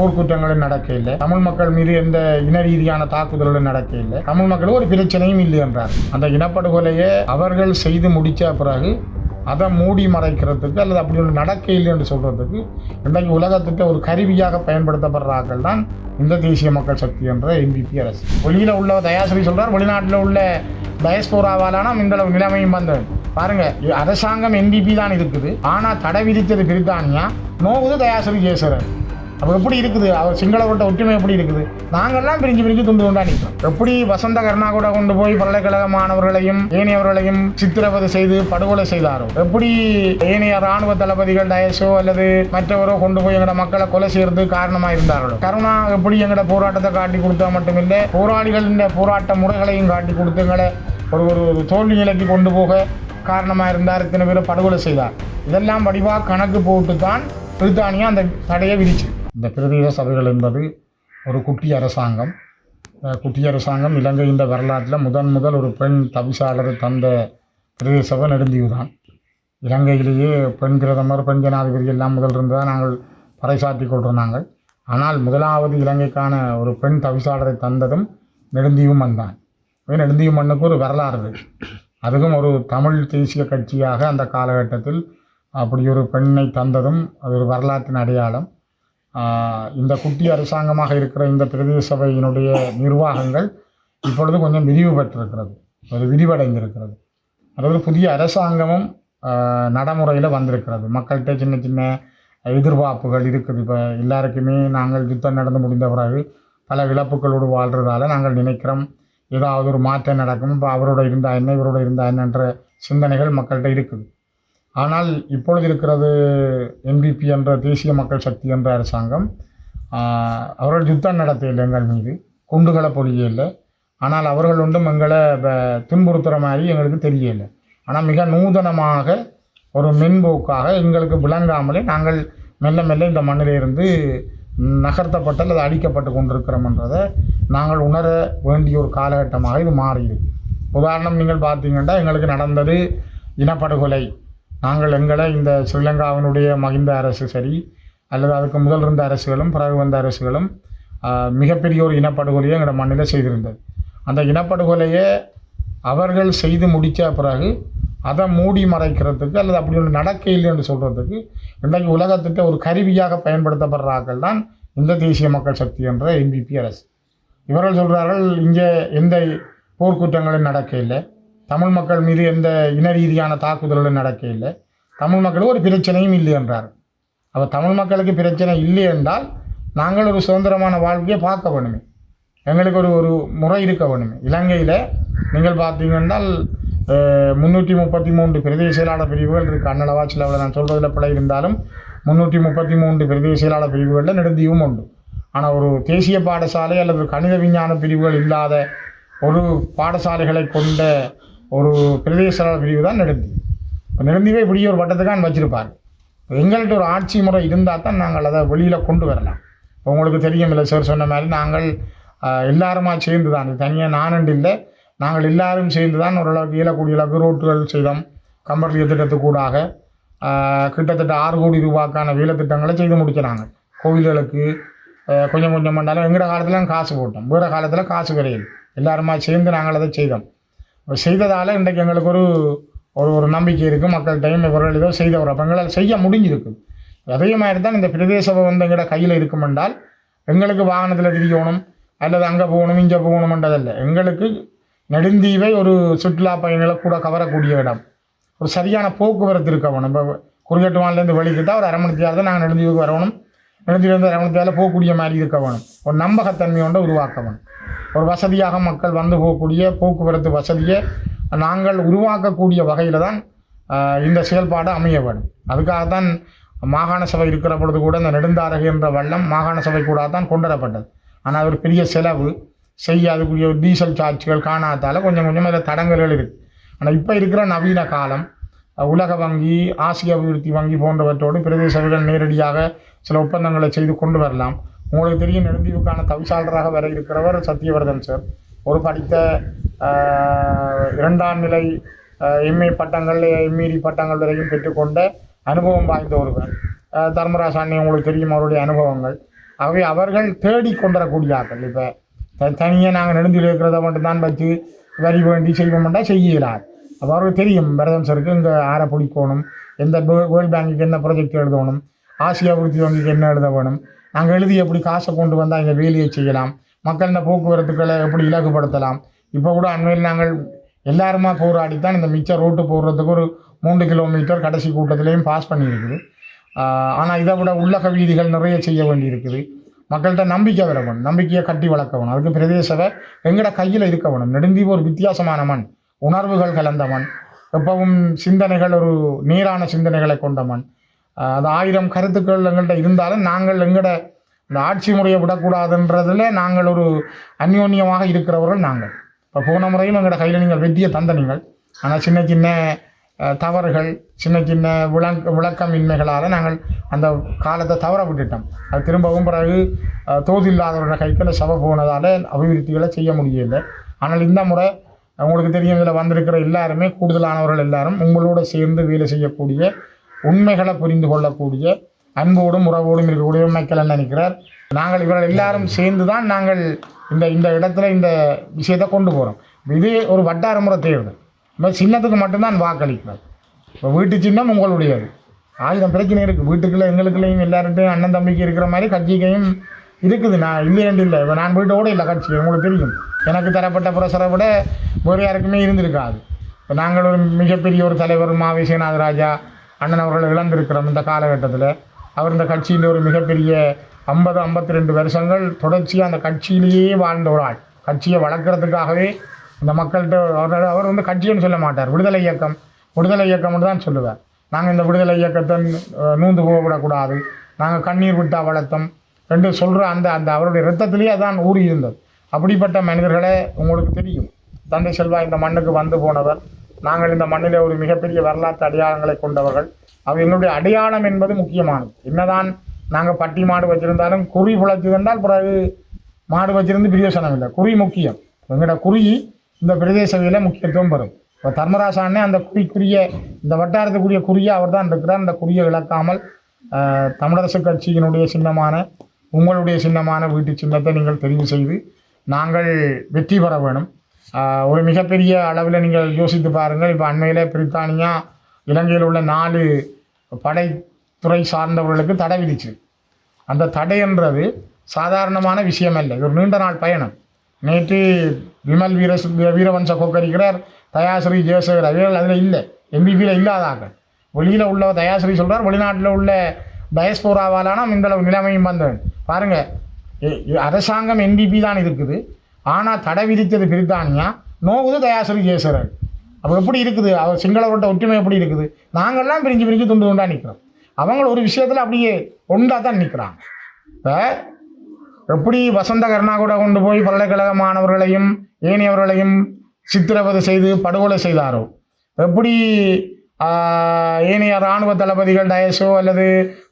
போர்க்குற்றங்களும் நடக்க இல்லை தமிழ் மக்கள் மீது எந்த இன ரீதியான தாக்குதல்களும் நடக்க இல்லை தமிழ் மக்களும் ஒரு பிரச்சனையும் இல்லை என்றார். அந்த இனப்படுகொலையை அவர்கள் செய்து முடித்த பிறகு அதை மூடி மறைக்கிறதுக்கு அல்லது அப்படி ஒன்று நடக்க இல்லை என்று சொல்கிறதுக்கு இன்றைக்கு உலகத்துக்கு ஒரு கருவியாக பயன்படுத்தப்படுறார்கள் தான் இந்த தேசிய மக்கள் சக்தி என்ற எம்பிபி அரசு. வெளியில் உள்ள தயாசிரி சொல்கிறார் வெளிநாட்டில் உள்ள டயஸ்போராவாலான இந்த நிலைமையும் வந்தது. பாருங்க அரசாங்கம் என்பிபி தான் இருக்குது. ஆனால் தடை விதித்தது பிரித்தானியா? நோவுது தயாசிரி ஜெயசரன் அப்போ எப்படி இருக்குது? அவர் சிங்களவர்கிட்ட ஒற்றுமை எப்படி இருக்குது? நாங்கள்லாம் பிரிஞ்சு பிரிஞ்சு துண்டு துண்டா நிற்கிறோம் எப்படி வசந்த கருணா கூட கொண்டு போய் பல்கலைக்கழக மாணவர்களையும் ஏனையவர்களையும் சித்திரவதை செய்து படுகொலை செய்தாரோ? எப்படி ஏனைய ராணுவ தளபதிகள் டயஸோ அல்லது மற்றவரோ கொண்டு போய் எங்களை மக்களை கொலை செய்யறது காரணமா இருந்தார்களோ கருணா எப்படி எங்களோட போராட்டத்தை காட்டி கொடுத்தா மட்டுமில்லை போராளிகளின் போராட்ட முறைகளையும் காட்டி கொடுத்து எங்களை ஒரு ஒரு தோல்வி நிலைக்கு கொண்டு போக காரணமாக இருந்தார் இத்தனை பேரை படுகொலை செய்தார். இதெல்லாம் வடிவாக கணக்கு போட்டு தான் பிரித்தானியா அந்த தடையை விதிச்சு. இந்த பிரதேச சபைகள் என்பது ஒரு குட்டி அரசாங்கம். குட்டி அரசாங்கம் இலங்கையின் வரலாற்றில் முதன் முதல் ஒரு பெண் தவிசாளர் தந்த பிரதேச சபை நெடுந்தீவு தான் இலங்கையிலேயே பெண் பிரதமர் பெண் ஜனாதிபதி எல்லாம் முதல் இருந்ததாக நாங்கள் பறைசாற்றி கொண்டிருந்தாங்க ஆனால் முதலாவது இலங்கைக்கான ஒரு பெண் தவிசாளரை தந்ததும் நெடுந்தீவு மண் தான் நெடுந்தீவு மண்ணுக்கு ஒரு வரலாறு அதுவும் ஒரு தமிழ் தேசிய கட்சியாக அந்த காலகட்டத்தில் அப்படி ஒரு பெண்ணை தந்ததும் அது ஒரு வரலாற்றின் அடையாளம். இந்த குட்டி அரசாங்கமாக இருக்கிற இந்த பிரதேச சபையினுடைய நிர்வாகங்கள் இப்பொழுது கொஞ்சம் விரிவு பெற்றிருக்கிறது. ஒரு விரிவடைந்திருக்கிறது. அதாவது புதிய அரசாங்கமும் நடைமுறையில் வந்திருக்கிறது. மக்கள்கிட்ட சின்ன சின்ன எதிர்பார்ப்புகள் இருக்குது. இப்போ எல்லாருக்குமே நாங்கள் யுத்தம் நடந்து முடிந்த பிறகு பல இழப்புகளோடு வாழ்கிறதால நாங்கள் நினைக்கிறோம் ஏதாவது ஒரு மாற்றம் நடக்கும். இப்போ அவரோட இருந்தா என்ன இவரோட இருந்தா என்னன்ற சிந்தனைகள் மக்கள்கிட்ட இருக்குது. ஆனால் இப்பொழுது இருக்கிறது என்பிபி என்ற தேசிய மக்கள் சக்தி என்ற அரசாங்கம் அவர்கள் யுத்தம் நடத்தையில் எங்கள் மீது குண்டுகளை பொழியவில்லை ஆனால் அவர்கள் ஒன்றும் எங்களை துன்புறுத்துகிற மாதிரி எங்களுக்கு தெரியலை. ஆனால் மிக நூதனமாக ஒரு மென்போக்காக எங்களுக்கு விளங்காமலே நாங்கள் மெல்ல மெல்ல இந்த மண்ணிலிருந்து நகர்த்தப்பட்டு அல்லது அழிக்கப்பட்டு கொண்டிருக்கிறோம்ன்றதை நாங்கள் உணர வேண்டிய ஒரு காலகட்டமாக இது மாறியிருக்கு. உதாரணம் நீங்கள் பார்த்தீங்கன்னா எங்களுக்கு நடந்தது இனப்படுகொலை. நாங்கள் எங்களை இந்த ஸ்ரீலங்காவினுடைய மகிந்த அரசு சரி அல்லது அதுக்கு முதல் இருந்த அரசுகளும் பிறகு வந்த அரசுகளும் மிகப்பெரிய ஒரு இனப்படுகொலையை எங்கள் மண்ணில் செய்திருந்தது. அந்த இனப்படுகொலையை அவர்கள் செய்து முடித்த பிறகு அதை மூடி மறைக்கிறதுக்கு அல்லது அப்படி ஒன்று நடக்க இல்லை என்று சொல்கிறதுக்கு இன்றைக்கு உலகத்துக்கு ஒரு கருவியாக பயன்படுத்தப்படுறார்கள் தான் இந்த தேசிய மக்கள் சக்தி என்ற எம்பிபி அரசு. இவர்கள் சொல்கிறார்கள் இங்கே எந்த போர்க்குற்றங்களும் நடக்க இல்லை. தமிழ் மக்கள் மீது எந்த இன ரீதியான தாக்குதல்களும் நடக்க இல்லை. தமிழ் மக்களுக்கு ஒரு பிரச்சனையும் இல்லை என்றார். அப்போ தமிழ் மக்களுக்கு பிரச்சனை இல்லை என்றால் நாங்கள் ஒரு சுதந்திரமான வாழ்க்கையை பார்க்க வேணுமே. எங்களுக்கு ஒரு ஒரு முறை இருக்க வேணுமே. இலங்கையில் நீங்கள் பார்த்தீங்கன்னால் முந்நூற்றி முப்பத்தி மூன்று பிரதேச செயலாளர் பிரிவுகள் இருக்குது அன்னளவா அவ்வளோ நான் சொல்கிறதுல பிள்ளை இருந்தாலும் முந்நூற்றி முப்பத்தி மூன்று பிரதேச செயலாளர் பிரிவுகளில் நெடுந்தீவும் உண்டு. ஆனால் ஒரு தேசிய பாடசாலை அல்லது கணித விஞ்ஞான பிரிவுகள் இல்லாத ஒரு பாடசாலைகளை கொண்ட ஒரு பிரதேச பிரிவு தான் நெடுந்தீவு இப்போ நெடுந்தீவை இப்படி ஒரு வட்டத்துக்கான் வச்சுருப்பார். எங்கள்கிட்ட ஒரு ஆட்சி முறை இருந்தால் தான் நாங்கள் அதை வெளியில் கொண்டு வரலாம். உங்களுக்கு தெரியும் இல்லை சார் சொன்ன மாதிரி நாங்கள் எல்லாருமா சேர்ந்து தான் தனியாக நானண்டு இல்லை. நாங்கள் எல்லாரும் சேர்ந்து தான் ஓரளவுக்கு இயலக்கூடிய அளவுக்கு ரோட்டுகள் செய்தோம். கம்பர்லிய திட்டத்துக்கூடாக. ஆஹ், கிட்டத்தட்ட ஆறு கோடி ரூபாய்க்கான வேலை திட்டங்களை செய்து முடிக்கிறாங்க. கோவில்களுக்கு கொஞ்சம் கொஞ்சம் பண்ணாலும் எங்களோட காலத்தில் காசு போட்டோம். வேறு காலத்தில் காசு கிடையாது. எல்லாருமா சேர்ந்து நாங்கள் அதை செய்தோம். செய்ததால் இன்றைக்கு எங்களுக்கு ஒரு ஒரு ஒரு நம்பிக்கை இருக்குது மக்கள்கிட்டையும் இவர்கள் ஏதோ செய்தவர். அப்போ எங்களால் செய்ய முடிஞ்சிருக்கு. அதே மாதிரி தான் இந்த பிரதேச வந்து எங்களோட கையில் இருக்கும் என்றால் எங்களுக்கு வாகனத்தில் திரியணும் அல்லது அங்கே போகணும் இங்கே போகணுமென்றதல்ல எங்களுக்கு நெடுந்தீவை ஒரு சுற்றுலா பயணிகளை கூட கவரக்கூடிய இடம். ஒரு சரியான போக்குவரத்து இருக்கணும் இப்போ குறிக்கட்டுவான்லேருந்து வெளிக்கிட்டால் ஒரு அரை மணி நேரம் தான் நாங்கள் நெடுந்தீவுக்கு வரணும். நினைச்சிட்டு வந்து மணி வேலை போகக்கூடிய மாதிரி இருக்க வேணும். ஒரு நம்பகத்தன்மையோட உருவாக்க வேணும். ஒரு வசதியாக மக்கள் வந்து போகக்கூடிய போக்குவரத்து வசதியை நாங்கள் உருவாக்கக்கூடிய வகையில் தான் இந்த செயல்பாடு அமைய வேண்டும். அதுக்காகத்தான் மாகாண சபை இருக்கிற பொழுது கூட இந்த நெடுந்தாரகு என்ற வள்ளம் மாகாண சபை கூட தான் கொண்டு வரப்பட்டது ஆனால் அது ஒரு பெரிய செலவு. செய்ய அதுக்குரிய டீசல் சார்ஜ்கள் காணாதால் கொஞ்சம் கொஞ்சம் அதில் தடங்கல்கள் இருக்குது ஆனால் இப்போ இருக்கிற நவீன காலம் உலக வங்கி ஆசிய அபிவிருத்தி வங்கி போன்றவற்றோடு பிரதேச சபைகள் நேரடியாக சில ஒப்பந்தங்களை செய்து கொண்டு வரலாம். உங்களுக்கு தெரியும் நெடுந்தீவுக்கான தவிசாளராக வர இருக்கிறவர் சத்யவர்தன் சார். ஒரு படித்த இரண்டாம் நிலை எம்ஏ பட்டங்கள் எம்இடி பட்டங்கள் வரையும் பெற்றுக்கொண்ட அனுபவம் வாய்ந்த ஒருவர். தர்மராஜ் அண்ணன் உங்களுக்கு தெரியும் அவருடைய அனுபவங்கள். ஆகவே அவர்கள் தேடி கொண்டுவரக்கூடிய ஆக்கள் இப்போ த தனியாக நாங்கள் நெடுந்தில் இருக்கிறத மட்டும்தான் வச்சு வரி வேண்டி செய்வோம்னா செய்யலார் அப்போ அவருக்கு தெரியும் பிரதம் சருக்கு இங்கே ஆரை பிடிக்கணும் எந்த வேர்ல்ட் பேங்குக்கு என்ன ப்ராஜெக்ட் எழுதணும் ஆசியா விருத்தி வங்கிக்கு என்ன எழுத வேணும்? நாங்கள் எழுதி எப்படி காசை கொண்டு வந்தால் இங்கே வேலையை செய்யலாம்? மக்கள் இந்த போக்குவரத்துக்களை எப்படி இலகுபடுத்தலாம்? இப்போ கூட அண்மையில் நாங்கள் எல்லாருமா போராடித்தான் இந்த மிச்ச ரோட்டு போடுறதுக்கு ஒரு மூன்று கிலோமீட்டர் கடைசி கூட்டத்திலையும் பாஸ் பண்ணியிருக்குது. ஆனால் இதை விட உள்ளக வீதிகள் நிறைய செய்ய வேண்டியிருக்குது. மக்கள்கிட்ட நம்பிக்கை வர வேணும். நம்பிக்கையை கட்டி வளர்க்க வேணும். அதுக்கு பிரதேசவை எங்கட கையில் இருக்க வேணும். நெடுந்தீவு ஒரு வித்தியாசமான மண். உணர்வுகள் கலந்த மண். எப்பவும் சிந்தனைகள் ஒரு நேரான சிந்தனைகளை கொண்ட மண். அது ஆயிரம் கருத்துக்கள் எங்கள்கிட்ட இருந்தாலும் நாங்கள் எங்கட இந்த ஆட்சி முறையை விடக்கூடாதுன்றதில் நாங்கள் ஒரு அந்யோன்யமாக இருக்கிறவர்கள் நாங்கள். இப்போ போன முறையும் எங்களோட கையில் நீங்கள் வெற்றியை தந்த நீங்கள். ஆனால் சின்ன சின்ன தவறுகள் சின்ன சின்ன விளங்க விளக்கமின்மைகளால் நாங்கள் அந்த காலத்தை தவற விட்டுட்டோம். அது திரும்பவும் பிறகு அஹ், தோதில்லாதவரோட கைக்கில் சபை போனதால் அபிவிருத்திகளை செய்ய முடியலை ஆனால் இந்த முறை உங்களுக்கு தெரியும் இதில் வந்திருக்கிற எல்லாருமே கூடுதலானவர்கள் எல்லாரும் உங்களோட சேர்ந்து வேலை செய்யக்கூடிய உண்மைகளை புரிந்து கொள்ளக்கூடிய அன்போடும் உறவோடும் இருக்கக்கூடிய மைக்கேல் நினைக்கிறார். நாங்கள் இவர்கள் எல்லாரும் சேர்ந்து தான் நாங்கள் இந்த இந்த இடத்துல இந்த விஷயத்தை கொண்டு போகிறோம் இது ஒரு வட்டார முறை தேர்தல் இப்போ சின்னத்துக்கு மட்டும்தான் வாக்களிக்கிறார் இப்போ வீட்டு சின்னம் உங்களுடையது. ஆயிரம் பிரச்சனை இருக்குது வீட்டுக்குள்ளே எங்களுக்குள்ளேயும் எல்லார்ட்டையும் அண்ணன் தம்பிக்கு இருக்கிற மாதிரி கட்சிக்கையும் இருக்குது. நான் இல்லையண்டு இல்லை. இப்போ நான் வீட்டோட இல்லை. கட்சி உங்களுக்கு தெரியும். எனக்கு தரப்பட்ட புரசரை விட வேறு யாருக்குமே இருந்திருக்காது. இப்போ நாங்கள் ஒரு மிகப்பெரிய ஒரு தலைவர் மா விஸ்வநாத ராஜா அண்ணன் அவர்கள் இழந்திருக்கிறோம் இந்த காலகட்டத்தில் அவர் இந்த கட்சியின் ஒரு மிகப்பெரிய ஐம்பது ஐம்பத்தி ரெண்டு வருஷங்கள் தொடர்ச்சியாக அந்த கட்சியிலேயே வாழ்ந்த ஒரு ஆள். கட்சியை வளர்க்குறதுக்காகவே இந்த மக்கள்கிட்ட அவர் அவர் வந்து கட்சின்னு சொல்ல மாட்டார். விடுதலை இயக்கம். விடுதலை இயக்கம்னு தான் சொல்லுவார். நாங்கள் இந்த விடுதலை இயக்கத்தை நூந்து போகக்கூடாது. நாங்கள் கண்ணீர் விட்டா வளர்த்தோம் ரெண்டு சொல்கிற அந்த அந்த அவருடைய ரத்தத்திலேயே அதான் ஊறி இருந்தது அப்படிப்பட்ட மனிதர்களை உங்களுக்கு தெரியும். தந்தை செல்வா இந்த மண்ணுக்கு வந்து போனவர். நாங்கள் இந்த மண்ணிலே ஒரு மிகப்பெரிய வரலாற்று அடையாளங்களை கொண்டவர்கள். அவர் எங்களுடைய அடையாளம் என்பது முக்கியமானது. என்னதான் நாங்கள் பட்டி மாடு வச்சிருந்தாலும் குறி புழைச்சதுன்றால் பிறகு மாடு வச்சிருந்து பிரயோசனம் இல்லை. குறி முக்கியம். எங்களோட குறி இந்த பிரதேசவையில் முக்கியத்துவம் பெறும். இப்போ தர்மராஜ அண்ணன் அந்த குறிக்குரிய இந்த வட்டாரத்துக்குரிய குறியை அவர் தான் இருக்கிறார். அந்த குறியை இழக்காமல் தமிழரசு கட்சியினுடைய சின்னமான உங்களுடைய சின்னமான வீட்டு சின்னத்தை நீங்கள் தெரிவு செய்து நாங்கள் வெற்றி பெற வேணும். ஒரு மிகப்பெரிய அளவில் நீங்கள் யோசித்து பாருங்கள். இப்போ அண்மையில் பிரித்தானியா இலங்கையில் உள்ள நாலு படைத்துறை சார்ந்தவர்களுக்கு தடை விதிச்சு. அந்த தடைன்றது சாதாரணமான விஷயம் அல்ல ஒரு நீண்ட நாள் பயணம். நேற்று விமல் வீர வீரவன்ச கொக்கரிக்கிறார் தயாஸ்ரீ ஜெயசேகர் அவர்கள் அதில் இல்லை. எம்பிபியில் இல்லாதாங்க வெளியில் உள்ள தயாஸ்ரீ சொல்கிறார் வெளிநாட்டில் உள்ள டயஸ்போராவாலான இந்த நிலைமையும் வந்தவன். பாருங்கள் அரசாங்கம் என்பிபி தான் இருக்குது. ஆனால் தடை விதித்தது பிரித்தானியா? நோவுது தயாஸ்ரீ ஜெயசேகர் அப்போ எப்படி இருக்குது? அவர் சிங்களவர்கிட்ட ஒற்றுமை எப்படி இருக்குது? நாங்கள்லாம் பிரிஞ்சு பிரிஞ்சு துண்டு துண்டாக நிற்கிறோம் அவங்கள ஒரு விஷயத்தில் அப்படியே ஒன்றாக தான் நிற்கிறாங்க இப்போ எப்படி வசந்த கருணாகூட கொண்டு போய் பல்கலைக்கழக மாணவர்களையும் ஏனையவர்களையும் சித்திரவதை செய்து படுகொலை செய்தாரோ? எப்படி ஏனைய இராணுவ தளபதிகள் டயஸோ அல்லது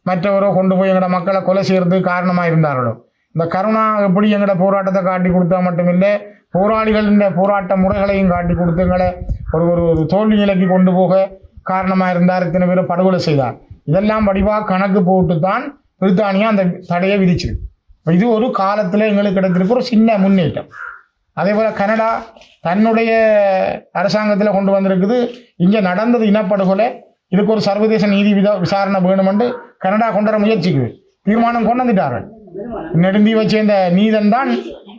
மற்றவரோ கொண்டு போய் எங்களோட மக்களை கொலை செய்கிறது காரணமாக இருந்தார்களோ இந்த கருணா எப்படி எங்களோட போராட்டத்தை காட்டி கொடுத்தா மட்டுமில்லை போராளிகளின் போராட்ட முறைகளையும் காட்டி கொடுத்து எங்களை ஒரு ஒரு ஒரு தோல்வி நிலைக்கு கொண்டு போக காரணமாக இருந்தார். இத்தனை பேர் படுகொலை செய்தார். இதெல்லாம் வடிவாக கணக்கு போட்டு தான் பிரித்தானியா அந்த தடையை விதிச்சிருக்கு. இது ஒரு காலத்தில் எங்களுக்கு கிடைத்திருக்க ஒரு சின்ன முன்னேற்றம். அதே போல் கனடா தன்னுடைய அரசாங்கத்தில் கொண்டு வந்திருக்குது. இங்கே நடந்தது இனப்படுகொலை. இதுக்கு ஒரு சர்வதேச நீதி விதா விசாரணை வேணுமென்று கனடா கொண்டு வர முயற்சிக்குது. தீர்மானம் கொண்டு வந்துட்டார்கள். நெடுந்தீவை சேர்ந்த நீதன் தான்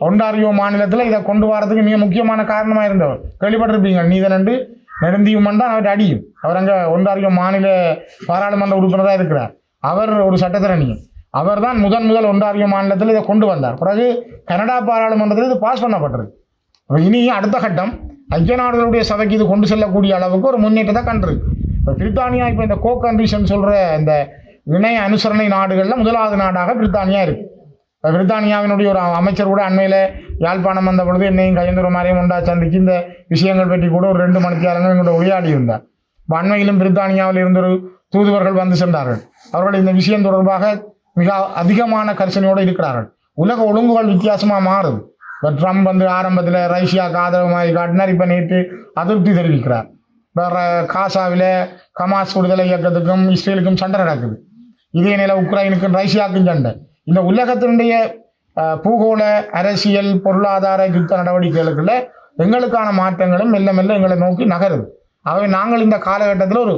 ஒன்டாரியோ மாநிலத்தில் இதை கொண்டு வரதுக்கு மிக முக்கியமான காரணமாக இருந்தவர். கேள்விப்பட்டிருப்பீங்க நீதன் என்று. நெடுந்தீவமன் தான் அவர் அடியும். அவர் அங்கே ஒன்டாரியோ மாநில பாராளுமன்ற உறுப்பினராக இருக்கிறார். அவர் ஒரு சட்டத்திறனியும் அவர் தான் முதன் முதல் ஒன்றாரிய மாநிலத்தில் இதை கொண்டு வந்தார். பிறகு கனடா பாராளுமன்றத்தில் இது பாஸ் பண்ணப்பட்டது. அப்ப இனி அடுத்த கட்டம் ஐக்கிய நாடுகளுடைய சபைக்கு இது கொண்டு செல்லக்கூடிய அளவுக்கு ஒரு முன்னேற்றத்தை கண்டிருக்கு. இப்போ பிரித்தானியா இப்போ இந்த கோ கண்டிஷன் சொல்கிற இந்த இணைய அனுசரணை நாடுகளில் முதலாவது நாடாக பிரித்தானியா இருக்கு. பிரித்தானியாவினுடைய ஒரு அமைச்சர் கூட அண்மையில் யாழ்ப்பாணம் வந்த பொழுது என்னையும் கையெழுந்துற மாதிரியும் உண்டா சந்திக்கு இந்த விஷயங்கள் பற்றி கூட ஒரு ரெண்டு மணித்தியாரங்கள் எங்களோட உரையாடி இருந்தார். இப்போ அண்மையிலும் பிரித்தானியாவில் இருந்த ஒரு தூதுவர்கள் வந்து சென்றார்கள். அவர்கள் இந்த விஷயம் தொடர்பாக மிக அதிகமான கரிசனையோடு இருக்கிறார்கள். உலக ஒழுங்குகள் வித்தியாசமாக மாறுது. இப்போ ட்ரம்ப் வந்து ஆரம்பத்தில் ரஷ்யாவுக்கு ஆதரவு மாதிரி காட்டினார் இப்போ நேற்று அதிருப்தி தெரிவிக்கிறார். இப்போ காசாவில் கமாஸ் விடுதலை இயக்கத்துக்கும் இஸ்ரேலுக்கும் சண்டை நடக்குது. இதே நிலை உக்ரைனுக்கும் ரஷ்யாவுக்கும் சண்டை இந்த உலகத்தினுடைய பூகோள அரசியல் பொருளாதார யுத்த நடவடிக்கைகளுக்குள்ள எங்களுக்கான மாற்றங்களும் மெல்ல மெல்ல எங்களை நோக்கி நகருது. ஆகவே நாங்கள் இந்த காலகட்டத்தில் ஒரு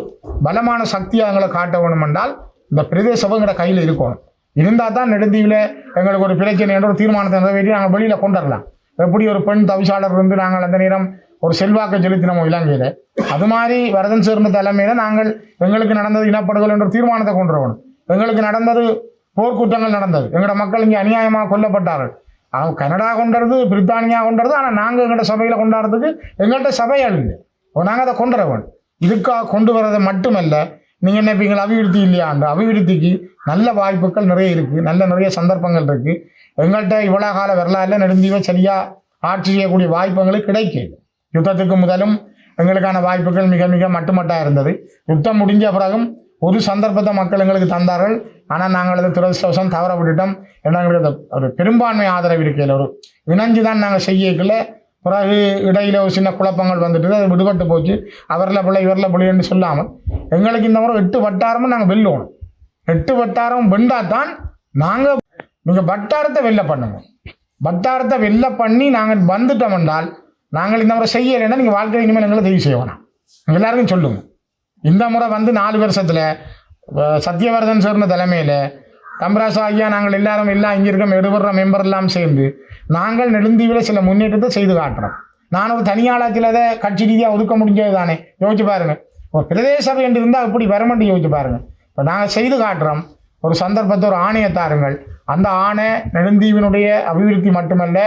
பலமான சக்தியாக எங்களை காட்ட வேணும் என்றால் இந்த பிரதேசம் எங்களோட கையில் இருக்கணும். இருந்தால் தான் நெடுந்தீவில் எங்களுக்கு ஒரு பிரச்சனை என்ற ஒரு தீர்மானத்தை நிறைவேற்றி நாங்கள் வெளியில் கொண்டு வரலாம். எப்படி ஒரு பெண் தவிசாளர் இருந்து நாங்கள் அந்த நேரம் ஒரு செல்வாக்கை செலுத்தினோம் இலங்கையில். அது மாதிரி வரதன் சேர்ந்த தலைமையில் நாங்கள் எங்களுக்கு நடந்தது இனப்படுகள் என்ற தீர்மானத்தை கொண்டு வரணும். எங்களுக்கு நடந்தது போர்க்குற்றங்கள் நடந்தது. எங்களோட மக்கள் இங்கே அநியாயமாக கொல்லப்பட்டார்கள். அவங்க கனடா கொண்டது பிரித்தானியா கொண்டது ஆனால் நாங்கள் எங்களோட சபையில் கொண்டாடுறதுக்கு எங்கள்கிட்ட சபை இல்லை. நாங்கள் அதை கொண்டு வேணும் இதுக்காக கொண்டு வர்றது மட்டுமல்ல நீங்கள் நினைப்பீங்க அபிவிருத்தி இல்லையா அந்த அபிவிருத்திக்கு நல்ல வாய்ப்புகள் நிறைய இருக்குது நல்ல நிறைய சந்தர்ப்பங்கள் இருக்குது எங்கள்கிட்ட இவ்வளோ கால வரலாறுல நெடுந்தீவை சரியாக ஆட்சி செய்யக்கூடிய வாய்ப்புகள் கிடைக்குது யுத்தத்துக்கு முதலும் எங்களுக்கான வாய்ப்புகள் மிக மிக மட்டுமட்டாக இருந்தது. யுத்தம் முடிஞ்ச பிறகும் ஒரு சந்தர்ப்பத்தை மக்கள் எங்களுக்கு தந்தார்கள். ஆனால் நாங்கள் அதை துரதிருஷ்டவசம் தவற விட்டுட்டோம். ஏன்னா எங்களுக்கு ஒரு பெரும்பான்மை ஆதரவு இருக்கையில் ஒரு இணைஞ்சு தான் நாங்கள் செய்யக்கல. பிறகு இடையில ஒரு சின்ன குழப்பங்கள் வந்துட்டு அது விடுபட்டு போச்சு. அவரில் பிள்ளை இவரில் பிள்ளைன்னு சொல்லாமல் எங்களுக்கு இந்த முறை எட்டு வட்டாரமும் நாங்கள் வெல்லுவோம். எட்டு வட்டாரம் வெண்டா தான் நாங்கள் நீங்கள் வட்டாரத்தை வெளில பண்ணுங்க. வட்டாரத்தை வெளில பண்ணி நாங்கள் வந்துட்டோம் என்றால் நாங்கள் இந்த முறை செய்யலைன்னா நீங்கள் வாழ்க்கை இனிமேல் எங்களை தெரிவு செய்வோம் எல்லாருக்கும் சொல்லுங்கள் இந்த முறை வந்து நாலு வருஷத்தில் சத்யவர்தன் சேர்ந்த தலைமையில் தம்பராசு ஐயா நாங்கள் எல்லாரும் எல்லாம் இங்கே இருக்க எடுபடுற மெம்பர் எல்லாம் சேர்ந்து நாங்கள் நெடுந்தீவில் சில முன்னேற்றத்தை செய்து காட்டுறோம். நான் ஒரு தனியாளத்தில் அதை கட்சி ரீதியாக ஒதுக்க முடிஞ்சது தானே? யோசிச்சு பாருங்கள் ஒரு பிரதேச சபை என்று இருந்தால் அப்படி வரமாட்டு யோசிச்சு பாருங்கள் இப்போ நாங்கள் செய்து காட்டுறோம். ஒரு சந்தர்ப்பத்தை ஒரு ஆணையை தாருங்கள். அந்த ஆணை நெடுந்தீவினுடைய அபிவிருத்தி மட்டுமல்ல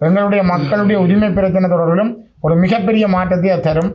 எங்களுடைய மக்களுடைய உரிமை பிரச்சனை தொடர்பிலும் ஒரு மிகப்பெரிய மாற்றத்தை தரும்.